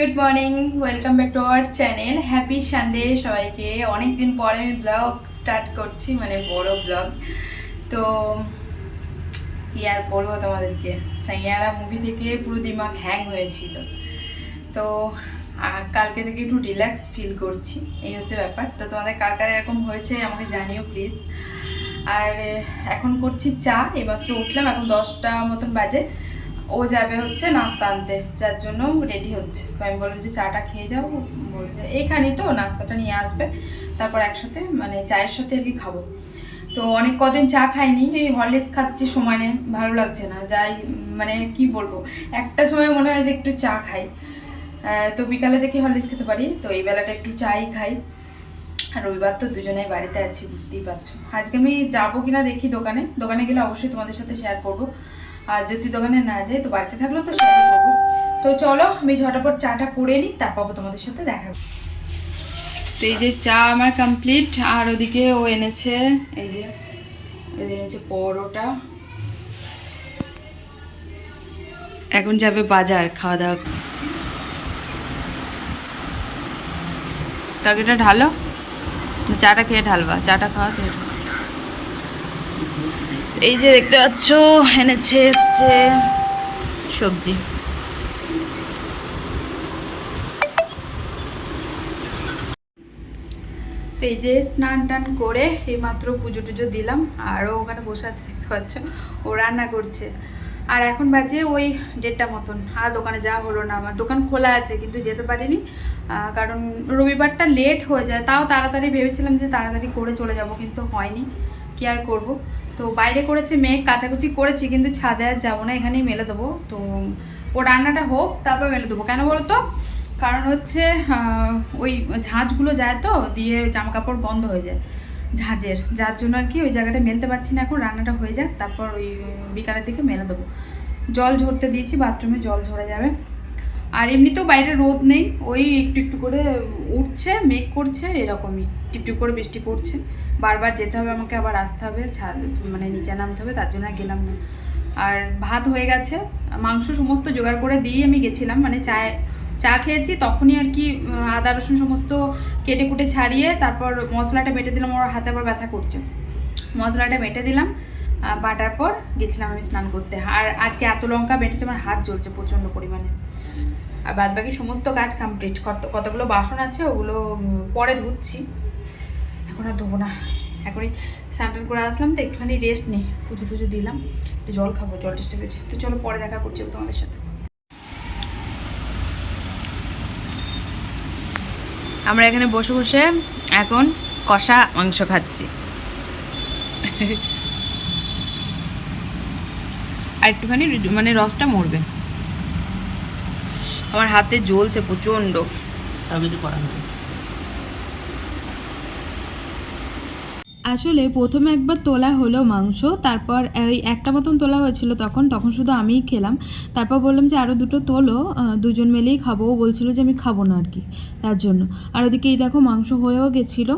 Good morning welcome back to our channel happy Sunday সবাইকে। অনেক দিন পরে আমি ব্লগ স্টার্ট করছি মানে বড় ব্লগ তো, কি আর বলব তোমাদেরকে? সাইয়ারা মুভি থেকে পুরো দিমাগ হ্যাং হয়েছিল। তো, আর কালকে থেকে একটু রিল্যাক্স ফিল করছি। এই হচ্ছে ব্যাপার। তো তোমাদের কার কার এরকম হয়েছে আমাকে জানিও প্লিজ আর, এখন করছি চা। এমাত্র উঠলাম, এখন দশটা মতন বাজে। ও যাবে হচ্ছে নাস্তা আনতে, যার জন্য রেডি হচ্ছে। তো আমি বললাম যে চাটা খেয়ে যাব বলছে এইখানেই তো নাস্তাটা নিয়ে আসবে। তারপর একসাথে মানে চায়ের সাথে আর কি খাব। তো অনেক কদিন চা খাইনি, এই হরলিক্স খাচ্ছি সমানে ভালো লাগছে না। যাই মানে কি বলব, একটা সময় মনে হয় যে একটু চা খাই। তো বিকালে দেখি হরলিক্স খেতে পারি, তো এই বেলাটা একটু চাই খাই। আর রবিবার তো দুজনেই বাড়িতে আছি, বুঝতেই পারছ। আজকে আমি যাব কিনা দেখি দোকানে। দোকানে গেলে অবশ্যই তোমাদের সাথে শেয়ার করব। আর যদি দোকানে না যাই, তো বাড়িতে থাকলেও তো শেয়ার করব তো চলো, আমি ঝটাপট চাটা করে নিই, তারপর তোমাদের সাথে দেখা। তো এই যে চা আমার কমপ্লিট আর ওদিকে ও এনেছে, এই যে এনেছে পরোটা এখন যাবে বাজার, খাওয়া দাওয়া তরকারিটা ঢালো চাটা খেয়ে ঢালবা, চাটা খাওয়া খেয়ে। এই যে দেখতে পাচ্ছ, এনেছে হচ্ছে সবজি। তো এই যে স্নান টান করে এইমাত্র পুজো টুজো দিলাম, আর ও ওখানে বসে আছে, দেখতে পাচ্ছ? ও রান্না করছে। আর এখন বাজে ওই দেড়টা মতন। আর দোকানে যাওয়া হলো না, আমার দোকান খোলা আছে, কিন্তু যেতে পারিনি। কারণ রবিবারটা লেট হয়ে যায়, তাও তাড়াতাড়ি ভেবেছিলাম যে তাড়াতাড়ি করে চলে যাব, কিন্তু হয়নি। কি আর করব? তো বাইরে করেছে, মেঘ কাচাকুচি করেছি, কিন্তু ছাদে আর যাব না, এখানেই মেলে দেবো। তো ও রান্নাটা হোক, তারপর মেলে দেবো। কেন বলো তো কারণ হচ্ছে ওই ঝাঁঝগুলো যায় তো, দিয়ে জামা কাপড় গন্ধ হয়ে যায় ঝাঁঝের যার জন্য আর কি ওই জায়গাটা মেলতে পারছি না এখন, রান্নাটা হয়ে যাক, তারপর ওই বিকালের দিকে মেলে দেবো। জল ঝরতে দিয়েছি, বাথরুমে জল ঝরে যাবে। আর এমনিতেও বাইরে রোদ নেই, ওই একটু একটু করে উঠছে, মেঘ করছে, এরকমই। টিপটিপ করে বৃষ্টি পড়ছে। বারবার যেতে হবে, আমাকে আবার আসতে হবে মানে নিচে নামতে হবে, তার জন্য আর গেলাম না। আর ভাত হয়ে গেছে, মাংস সমস্ত জোগাড় করে দিয়ে আমি গেছিলাম মানে চায়, চা খেয়েছি, তখনই আর কি আদা, রসুন সমস্ত কেটে কুটে ছাড়িয়ে তারপর মশলাটা বেটে দিলাম, ওর হাতে আবার ব্যথা করছে। মশলাটা বেটে দিলাম বাটার পর গেছিলাম আমি স্নান করতে। আর আজকে এত লঙ্কা বেটেছে, আমার হাত জ্বলছে প্রচণ্ড পরিমাণে। আর বাদ বাকি সমস্ত কাজ কমপ্লিট কত, কতগুলো বাসন আছে, ওগুলো পরে ধুচ্ছি। এখন আর ধোবো না। এখনই স্নান করে আসলাম তো একটুখানি রেস্ট নিই পুজো টুজো দিলাম। একটু জল খাব, জল টেস্টে পেয়েছে তো চলো পরে দেখা করছি তোমাদের সাথে। আমরা এখানে বসে বসে এখন কষা মাংস খাচ্ছি। আর একটুখানি মানে রসটা মরবে। আমার হাতে জ্বলছে প্রচণ্ড। আর কিছু করার আসলে প্রথমে একবার তোলা হলো মাংস, তারপর ওই একটা মতন তোলা হয়েছিল তখন তখন শুধু আমিই খেলাম। তারপর বললাম যে আরও দুটো তোলো দুজন মিলেই খাব। ও বলছিল যে আমি খাব না আর কি তার জন্য। আর ওদিকে এই দেখো মাংস হয়েও গেছিল।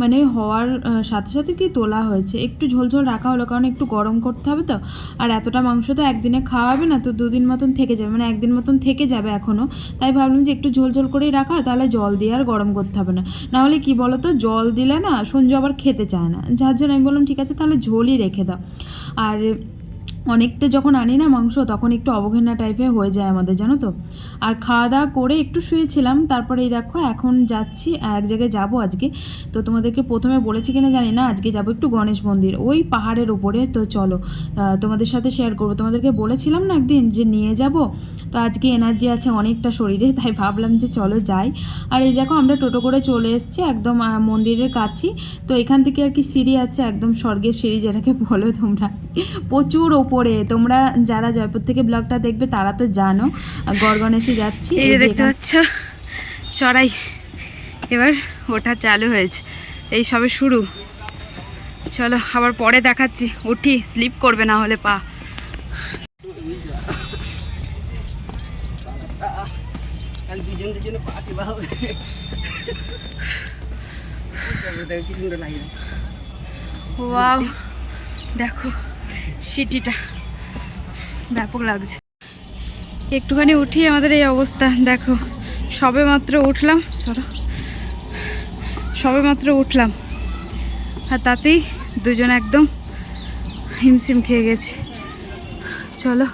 মানে হওয়ার সাথে সাথে কি তোলা হয়েছে। একটু ঝোল ঝোল রাখা হলো কারণ একটু গরম করতে হবে তো। আর এতটা মাংস তো একদিনে খাওয়াবে না, তো দুদিন মতন থেকে যাবে। মানে একদিন মতন থেকে যাবে এখনও তাই ভাবলাম যে একটু ঝোল ঝোল করেই রাখা তাহলে জল দিয়ে আর গরম করতে হবে না। নাহলে কি বলো তো জল দিলে না সঞ্জু আবার খেতে চায় না যার জন্য আমি বললাম ঠিক আছে তাহলে ঝোলই রেখে দাও। আর অনেকটা যখন আনি না মাংস, তখন একটু অবঘেন্না টাইপের হয়ে যায় আমাদের, জানো তো? আর খাওয়া দাওয়া করে একটু শুয়েছিলাম, তারপরে এই দেখো এখন যাচ্ছি, এক জায়গায় যাব আজকে। তো তোমাদেরকে প্রথমে বলেছি কিনা জানি না, আজকে যাব একটু গণেশ মন্দির, ওই পাহাড়ের ওপরে তো চলো তোমাদের সাথে শেয়ার করব। তোমাদেরকে বলেছিলাম না একদিন যে নিয়ে যাব? তো আজকে এনার্জি আছে অনেকটা শরীরে, তাই ভাবলাম যে চলো যাই। আর এই দেখো আমরা টোটো করে চলে এসেছি, একদম মন্দিরের কাছেই। তো এখান থেকে আর কি সিঁড়ি আছে, একদম স্বর্গের সিঁড়ি যেটাকে বলো তোমরা। প্রচুর ওপরে তোমরা যারা জয়পুর থেকে ব্লগটা দেখবে তারা তো জানো। গড়গণেশে যাচ্ছি এই যে দেখতে পাচ্ছ চড়াই। এবার ওঠা চালু হয়েছে। এই সবে শুরু। চলো আবার পরে দেখাচ্ছি। উঠি স্লিপ করবে না হলে পা। ওয়াও দেখো। সিটিটা ব্যাপক লাগছে। একটুখানি উঠি আমাদের এই অবস্থা, দেখো। সবে মাত্র উঠলাম সরো সবে মাত্র উঠলাম। আর তাতেই দুজন একদম হিমসিম খেয়ে গেছি। চলো,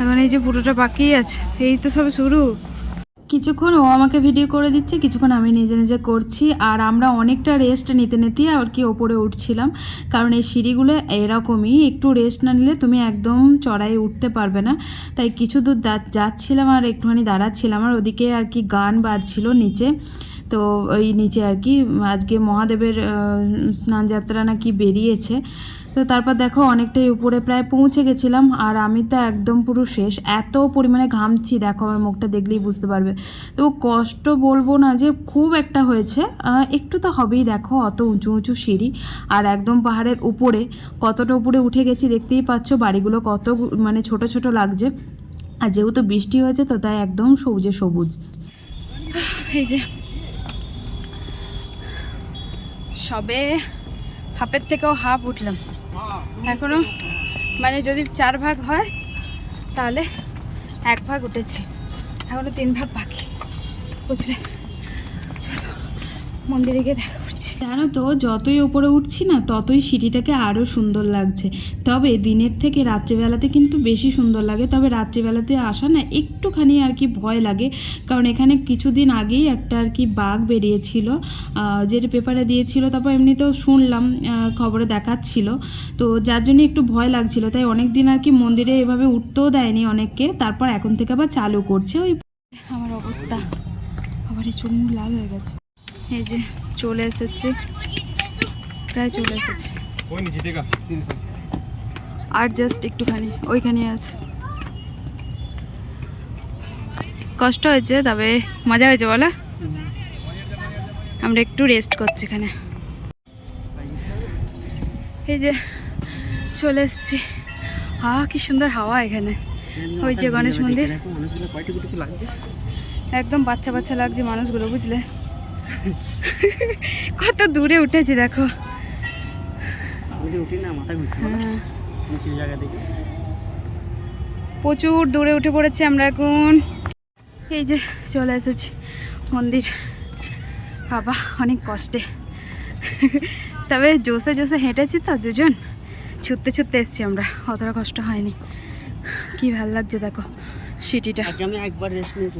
এখন এই যে পুরোটা বাকিই আছে, এই তো সবে শুরু। কিছুক্ষণ ও আমাকে ভিডিও করে দিচ্ছে, কিছুক্ষণ আমি নিজে নিজে করছি, আর আমরা অনেকটা রেস্ট নিতে নিতে আর কি ওপরে উঠছিলাম। কারণ এই সিঁড়িগুলো এরকমই, একটু রেস্ট না নিলে তুমি একদম চড়াই উঠতে পারবে না। তাই কিছু দূর যাচ্ছিলাম আর একটুখানি দাঁড়াচ্ছিলাম, আর ওদিকে আর কি গান বাজছিল নিচে। তো ওই নিচে আর কি, আজকে মহাদেবের স্নানযাত্রা নাকি বেরিয়েছে। তো তারপর দেখো অনেকটাই উপরে প্রায় পৌঁছে গেছিলাম আর আমি তো একদম পুরো শেষ। এত পরিমাণে ঘামছি, দেখো আমার মুখটা দেখলেই বুঝতে পারবে। তো কষ্ট বলব না যে খুব একটা হয়েছে। একটু তো হবেই দেখো, অত উঁচু উঁচু সিঁড়ি আর একদম পাহাড়ের উপরে। কতটা উপরে উঠে গেছি দেখতেই পাচ্ছ, বাড়িগুলো কত মানে ছোট ছোট লাগছে। আর যেহেতু বৃষ্টি হয়েছে তো তাই একদম সবুজে সবুজ। এই যে সবে হাফের থেকেও হাফ উঠলাম। এখনও? মানে যদি চার ভাগ হয়, তাহলে এক ভাগ উঠেছি। এখনও তিন ভাগ বাকি। বুঝলে? চলো। মন্দিরে গিয়ে দেখা করছি। জানো তো, যতই ওপরে উঠছি না, ততই সিঁড়িটাকে আরও সুন্দর লাগছে। তবে দিনের থেকে রাত্রিবেলাতে কিন্তু বেশি সুন্দর লাগে। তবে রাত্রিবেলাতে আসা না, একটুখানি আর কি ভয় লাগে। কারণ এখানে কিছুদিন আগেই একটা আর কি বাঘ বেরিয়েছিল যেটা পেপারে দিয়েছিল, তারপর এমনিতেও শুনলাম খবরে দেখাচ্ছিল। তো যার জন্য একটু ভয় লাগছিল। তাই অনেক দিন আর কি মন্দিরে এভাবে উঠতেও দেয়নি অনেককে। তারপর এখন থেকে আবার চালু করছে ওই আমার অবস্থা। আবার এই লাল হয়ে গেছে। এই যে চলে এসেছি। প্রায় চলে এসেছি। আর জাস্ট একটুখানি ওইখানে আছে। কষ্ট হয়েছে তবে মজা হয়েছে বলো? আমরা একটু রেস্ট করছি এখানে। এই যে চলে এসছি। হাওয়া কি সুন্দর হাওয়া এখানে। ওই যে গণেশ মন্দির। একদম বাচ্চা বাচ্চা লাগছে মানুষগুলো বুঝলে? কত দূরে উঠেছি দেখো? হ্যাঁ। প্রচুর দূরে উঠে পড়েছি আমরা এখন। এই যে চলে এসেছি মন্দির। বাবা অনেক কষ্টে। তবে জোসে জোসে হেঁটেছি তো দুজন। ছুটতে ছুটতে এসেছি আমরা অতটা কষ্ট হয়নি। কি ভালো লাগছে দেখো সিটিটা। আমি একবার রেস্ট নিয়ে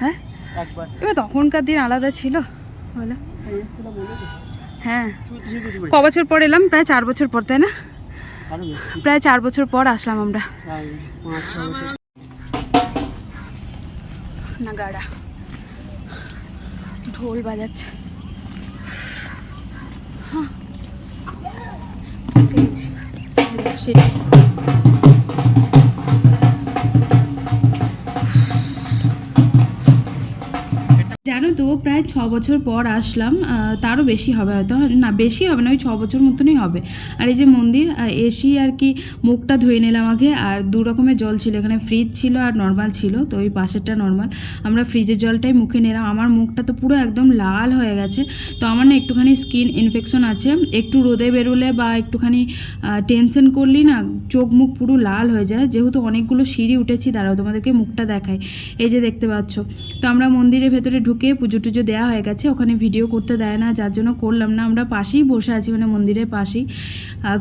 হ্যাঁ? একবার। এবার তখনকার দিন আলাদা ছিল বলো? হ্যাঁ। ক বছর পর এলাম? প্রায় চার বছর পর তাই না? প্রায় চার বছর পর আসলাম আমরা। বছর। নাগাড়া। ঢোল বাজাচ্ছে। হ্যাঁ। পৌঁছে প্রায় ছ বছর পর আসলাম তারও বেশি হবে হয়তো। না, বেশি হবে না, ওই ছ বছর মতনই হবে। আর এই যে মন্দির এসি আর কি মুখটা ধুয়ে নিলাম আগে, আর দু রকমের জল ছিল, এখানে ফ্রিজ ছিল আর নর্মাল ছিল, তো ওই পাশেরটা নর্মাল আমরা ফ্রিজের জলটাই মুখে নিলাম। আমার মুখটা তো পুরো একদম লাল হয়ে গেছে। তো আমার না একটুখানি স্কিন ইনফেকশন আছে। একটু রোদে বেরোলে বা একটুখানি টেনশন করলেই না চোখ মুখ পুরো লাল হয়ে যায়। যেহেতু অনেকগুলো সিঁড়ি উঠেছি, দাঁড়াও তোমাদেরকে মুখটা দেখায় এই যে দেখতে পাচ্ছ। তো আমরা মন্দিরের ভেতরে ঢুকে পুজো টুজো দেওয়া হয়ে গেছে, ওখানে ভিডিও করতে দেয় না, যার জন্য করলাম না। আমরা পাশেই বসে আছি মানে মন্দিরের পাশেই।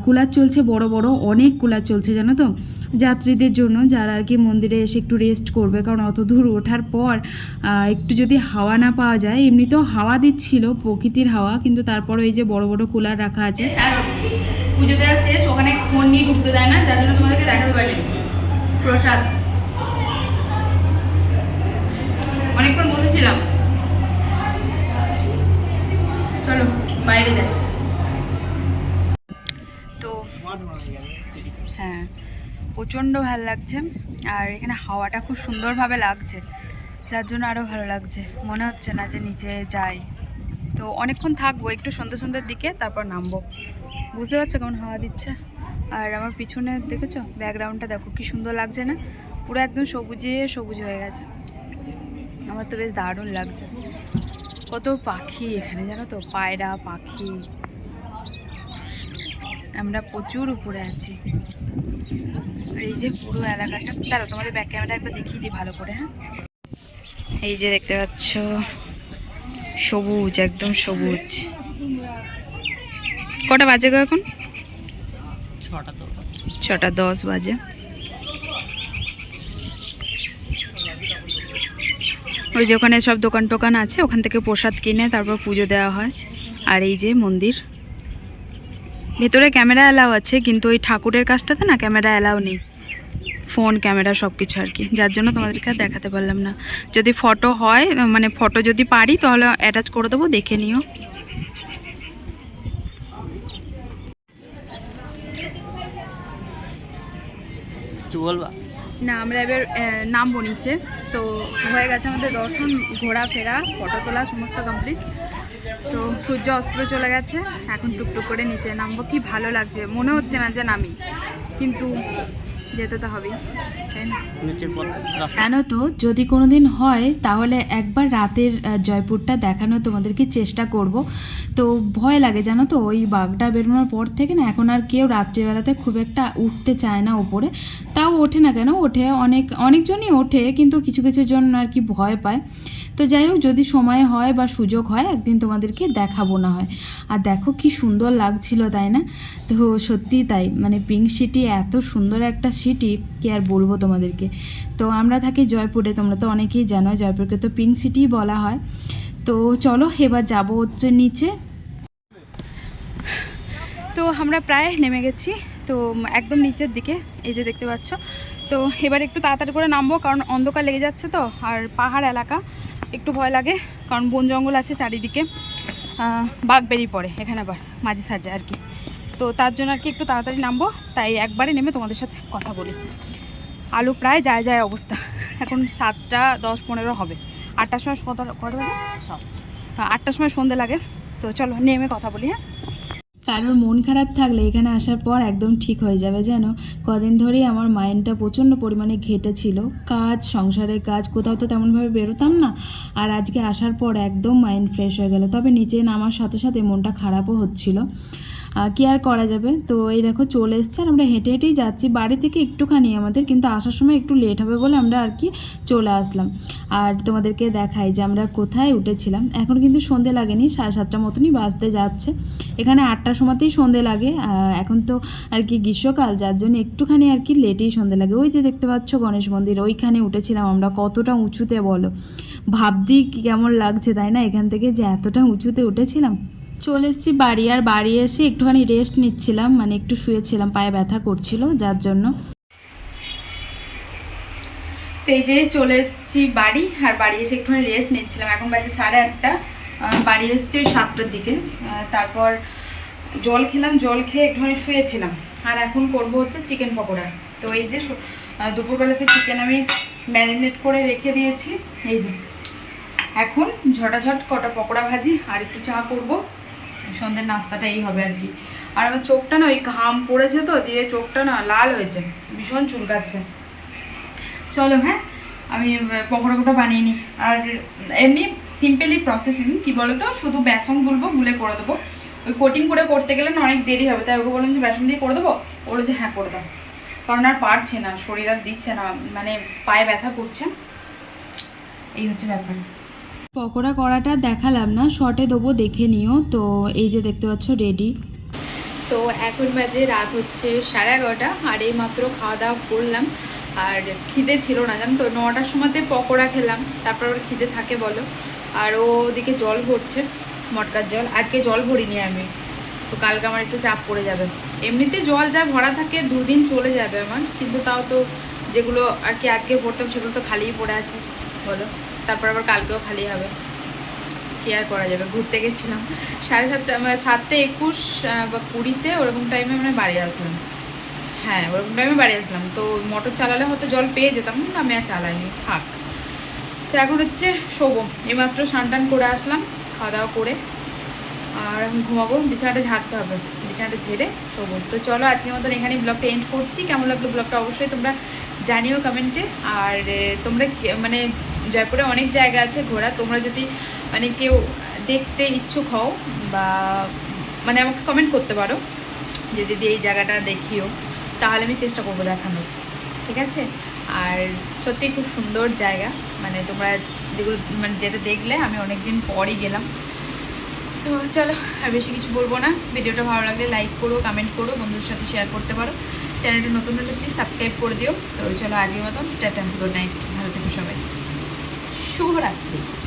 কুলার চলছে, বড় বড়, অনেক কুলার চলছে, জানো তো? যাত্রীদের জন্য যারা আর কি মন্দিরে এসে একটু রেস্ট করবে, কারণ অত দূর ওঠার পর একটু যদি হাওয়া না পাওয়া যায়, এমনিতেও হাওয়া দিচ্ছিল, প্রকৃতির হাওয়া, কিন্তু তারপর এই যে বড় বড় কুলার রাখা আছে। পুজো দেওয়া শেষ, ওখানে ফোন নিয়ে ঢুকতে দেয় না, যার জন্য তোমাদেরকে দেখাতে প্রসাদ। অনেকক্ষণ বসেছিলাম। চলো, বাইরে যাই। তো হ্যাঁ প্রচণ্ড ভালো লাগছে, আর এখানে হাওয়াটা খুব সুন্দরভাবে লাগছে। যার জন্য আরও ভালো লাগছে। মনে হচ্ছে না যে নিচে যাই। তো অনেকক্ষণ থাকব, একটু সন্ধ্যে সন্ধ্যের দিকে, তারপর নামবো। বুঝতে পারছ কেমন হাওয়া দিচ্ছে? আর আমার পিছনে দেখেছ? ব্যাকগ্রাউন্ডটা দেখো, কি সুন্দর লাগছে না? পুরো একদম সবুজে সবুজ হয়ে গেছে। আমার তো বেশ দারুণ লাগছে। কত পাখি এখানে জানো তো? পায়রা পাখি। আমরা প্রচুর উপরে আছি। আর এই যে পুরো এলাকাটা দাঁড়াও তোমাদের ব্যাক ক্যামেরা একবার দেখিয়ে দিই ভালো করে হ্যাঁ? এই যে দেখতে পাচ্ছ সবুজ একদম সবুজ। কটা বাজে গো এখন? ছটা তো ছটা দশ বাজে। ওই যে ওখানে সব দোকান টোকান আছে, ওখান থেকে প্রসাদ কিনে তারপর পুজো দেওয়া হয়। আর এই যে মন্দির। ভেতরে ক্যামেরা অ্যালাও আছে, কিন্তু ওই ঠাকুরের কাজটাতে না ক্যামেরা অ্যালাও নেই। ফোন, ক্যামেরা সব কিছু আর কি। যার জন্য তোমাদেরকে আর দেখাতে পারলাম না। যদি ফটো হয় মানে ফটো যদি পারি, তাহলে অ্যাটাচ করে দেবো, দেখে নিও। না, আমরা এবার নামবো নিচে। তো হয়ে গেছে আমাদের দর্শন, ঘোরাফেরা, ফটো তোলা, সমস্ত কমপ্লিট তো সূর্য অস্ত্র চলে গেছে, এখন টুকটুক করে নিচে নামবো। কি ভালো লাগছে, মনে হচ্ছে না যে নামি। কিন্তু যেতে তো হবেই তাই না? নিচের পথ রাস্তা। জানো তো? যদি কোনো দিন হয় তাহলে একবার রাতের জয়পুরটা দেখানো তোমাদেরকে চেষ্টা করব। তো ভয় লাগে জানো তো? ওই বাঘটা বেরোনোর পর থেকে না এখন আর কেউ রাত্রিবেলাতে খুব একটা উঠতে চায় না ওপরে। তাও ওঠে না কেন? ওঠে অনেক অনেকজনই ওঠে কিন্তু কিছু কিছু জন আর কি ভয় পায়। তো যাই হোক যদি সময় হয় বা সুযোগ হয় একদিন তোমাদেরকে দেখাবো না হয়। আর দেখো কি সুন্দর লাগছিল তাই না? তো সত্যিই তাই মানে পিঙ্ক সিটি এত সুন্দর একটা সিটি কি আর বলব তোমাদেরকে? তো আমরা থাকি জয়পুরে, তোমরা তো অনেকেই জানো, জয়পুরকে তো পিঙ্ক সিটি বলা হয়। তো চলো এবার যাব হচ্ছে নিচে। তো আমরা প্রায় নেমে গেছি, তো একদম নিচের দিকে, এই যে দেখতে পাচ্ছ। তো এবার একটু তাড়াতাড়ি করে নামবো, কারণ অন্ধকার লেগে যাচ্ছে তো, আর পাহাড় এলাকা, একটু ভয় লাগে, কারণ বন জঙ্গল আছে চারিদিকে বাঘ বেরিয়ে পড়ে, এখানে আবার মাঝে সাঝে আর কি। তো তার জন্য আর কি একটু তাড়াতাড়ি নামবো তাই একবারে নেমে তোমাদের সাথে কথা বলি। আলু প্রায় যায় যায় অবস্থা এখন সাতটা দশ পনেরো হবে। আটটার সময় কত কত সব। হ্যাঁ, আটটার সময় সন্ধে লাগে তো চলো নেমে কথা বলি হ্যাঁ। কারোর মন খারাপ থাকলে এখানে আসার পর একদম ঠিক হয়ে যাবে যেন। কদিন ধরেই আমার মাইন্ডটা প্রচণ্ড পরিমাণে ঘেটেছিল কাজ সংসারের কাজ কোথাও তো তেমনভাবে বেরোতাম না। আর আজকে আসার পর একদম মাইন্ড ফ্রেশ হয়ে গেল তবে নিচে নামার সাথে সাথে মনটা খারাপও হচ্ছিল। কি আর করা যাবে। তো এই দেখো চলে এসছে আর আমরা হেঁটে হেঁটেই যাচ্ছি। বাড়ি থেকে একটুখানি আমাদের, কিন্তু আসার সময় একটু লেট হবে বলে আমরা আর কি চলে আসলাম। আর তোমাদেরকে দেখাই যে আমরা কোথায় উঠেছিলাম। এখন কিন্তু সন্ধে লাগেনি, সাড়ে সাতটা মতনই বাজতে যাচ্ছে। এখানে আটটার সময়তেই সন্ধে লাগে। এখন তো আর কি গ্রীষ্মকাল, যার জন্য একটুখানি আর কি লেটেই সন্ধে লাগে। ওই যে দেখতে পাচ্ছ গণেশ মন্দির, ওইখানে উঠেছিলাম আমরা। কতটা উঁচুতে বলো। ভাবদি কেমন লাগছে তাই না? এখান থেকে যে এতটা উঁচুতে উঠেছিলাম। চলে এসেছি বাড়ি আর বাড়ি এসে একটুখানি রেস্ট নিচ্ছিলাম মানে একটু শুয়েছিলাম, পায়ে ব্যথা করছিল, যার জন্য। তো এই যে চলে এসেছি বাড়ি আর বাড়ি এসে একটুখানি রেস্ট নিচ্ছিলাম। এখন বাজে সাড়ে আটটা। বাড়ি এসেছি ওই সাতটার দিকে। তারপর জল খেলাম, জল খেয়ে একটুখানি শুয়েছিলাম। আর এখন করব হচ্ছে চিকেন পকোড়া। তো এই যে দুপুরবেলাতে চিকেন আমি ম্যারিনেট করে রেখে দিয়েছি। এই যে, এখন ঝটাঝট কটা পকোড়া ভাজি আর একটু চা করব। সন্ধ্যের নাস্তাটা এই হবে আর কি। আর আমার চোখটা না ওই ঘাম পড়েছে তো, দিয়ে চোখটা না লাল হয়েছে, ভীষণ চুলকাচ্ছে। চলো হ্যাঁ আমি পকোড়াগুলো বানিয়ে নিই। আর এমনি সিম্পলি প্রসেসিং কি বলো তো শুধু বেসন গুলবো, গুলে করে দেবো। ওই কোটিং করে করতে গেলে না অনেক দেরি হবে, তাই ওকে বললাম যে বেসন দিয়ে করে দেবো। ও বলল যে হ্যাঁ করে দাও। কারণ আর পারছে না, শরীর আর দিচ্ছে না মানে পায়ে ব্যথা করছে। এই হচ্ছে ব্যাপার। পকোড়া করাটা দেখালাম না শর্টে দেবো, দেখে নিও। তো এই যে দেখতে পাচ্ছ রেডি তো এখন বাজে রাত হচ্ছে সাড়ে এগারোটা, আর এই মাত্র খাওয়া দাওয়া করলাম। আর খিদে ছিল না, জানো তো? নটার সময়তে পকোড়া খেলাম, তারপর ওর খিদে থাকে বলো। আর ও ওদিকে জল ভরছে, মটকার জল। আজকে জল ভরিনি আমি। তো কালকে আমার একটু চাপ পড়ে যাবে। এমনিতে জল যা ভরা থাকে, দুদিন চলে যাবে আমার। কিন্তু তাও তো যেগুলো আর কি আজকে ভরতাম, সেগুলো তো খালিই পড়ে আছে, বলো। তারপর আবার কালকেও খালি হবে। কি আর করা যাবে? ঘুরতে গেছিলাম। সাড়ে সাতটা মানে সাতটা একুশ বা কুড়িতে ওরকম টাইমে মানে বাড়ি আসলাম। হ্যাঁ ওরকম টাইমে বাড়ি আসলাম। তো মোটর চালালে হয়তো জল পেয়ে যেতাম, কিন্তু আমি আর চালাইনি। থাক। তো এখন হচ্ছে শোবো। এইমাত্র টান করে আসলাম, খাওয়া দাওয়া করে। আর এখন ঘুমাবো। বিছানাটা ঝাড়তে হবে। বিছানাটা ঝেড়ে শোবো। তো চলো আজকের মতন এখানে ব্লগটা এন্ড করছি। কেমন লাগল ব্লগটা অবশ্যই তোমরা জানিও কমেন্টে আর তোমরা মানে জয়পুরে অনেক জায়গা আছে ঘোরা। তোমরা যদি মানে কেউ দেখতে ইচ্ছুক হও বা মানে আমাকে কমেন্ট করতে পারো। যে দিদি এই জায়গাটা দেখিও। তাহলে আমি চেষ্টা করব দেখানোর। ঠিক আছে? আর সত্যি খুব সুন্দর জায়গা। মানে তোমরা যেগুলো মানে যেটা দেখলে আমি অনেক দিন পরই গেলাম। তো চলো, আর বেশি কিছু বলব না। ভিডিওটা ভালো লাগলে লাইক করো কমেন্ট করো, বন্ধুদের সাথে শেয়ার করতে পারো। চ্যানেলটা নতুন হলে প্লিজ সাবস্ক্রাইব করে দিও। তো চলো, আজকের মতন। টাটা গুড নাইট ভালো থেকো সবাই। শুভরাত্রি।